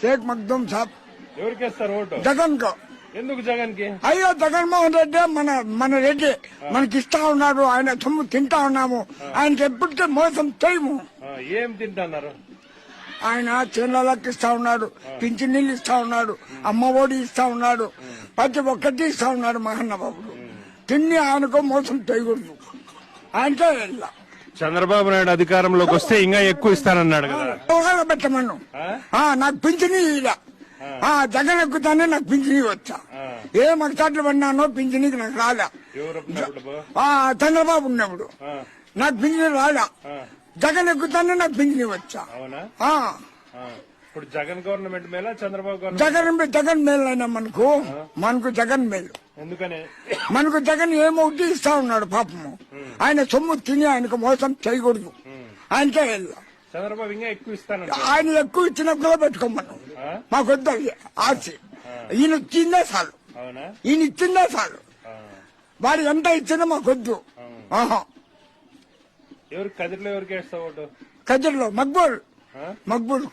షేక్ మగ్దూమ్ సాబ్. ఎవరికి వేస్తారు ఓటు? జగన్కు ఎందుకు జగన్కి అయ్యో జగన్మోహన్ రెడ్డి మన మన రెడ్డి. మనకి ఇస్తా ఉన్నాడు ఆయన సొమ్ము తింటా ఉన్నాము. ఆయనకి ఎప్పటికీ మోసం చేయము. ఏం తింటున్నారు? ఆయన చేనులకు ఇస్తా ఉన్నాడు పింఛనీళ్ళు ఇస్తా ఉన్నాడు అమ్మ ఒడి ఇస్తా ఉన్నాడు ప్రతి ఒక్కటి ఇస్తా ఉన్నాడు మహన్నబాబుడు. తిని ఆయనకు మోసం చేయకూడదు. ఆయనకే వెళ్ళా చంద్రబాబు నాయుడు అధికారంలోకి వస్తే ఇంకా ఎక్కువ ఇస్తానన్నాడు కదా. ఒకవేళ పెట్టమను. ఆ, నాకు పింఛనీ జగన్ ఎక్కుతానే నాకు పింఛనీ వచ్చా ఏ మగసాట్లు పడినానో పింఛనీకి నాకు? ఆ చంద్రబాబు ఉన్నప్పుడు. నాకు పింఛనీ రాలే. జగన్ ఎక్కుతానే నాకు పింఛనీ వచ్చా. ఇప్పుడు జగన్ గవర్నమెంట్ మేలా చంద్రబాబు జగన్ జగన్ మేలు అయినా మనకు మనకు జగన్ మేలు. ఎందుకని? మనకు జగన్ ఏమవుతుంది ఇస్తా ఉన్నాడు పాపము. ఆయన సొమ్ము తిని ఆయనకు మోసం చేయకూడదు. ఆయనకే వెళ్ళా చంద్రబాబు ఇంకా ఎక్కువ ఇస్తానంట ఆయన ఎక్కువ ఇచ్చినప్పుడు పెట్టుకోమను. వద్దు ఆశ. ఈయన ఇచ్చిందే చాలు. ఈయన ఇచ్చిందే చాలు. వాడు ఎంత ఇచ్చినా మాకు వద్దు. ఆహా. ఎవరు కదిరిలో ఎవరికి వేస్తావు ఓటు? కజర్లో మక్బూల్? మక్బూల్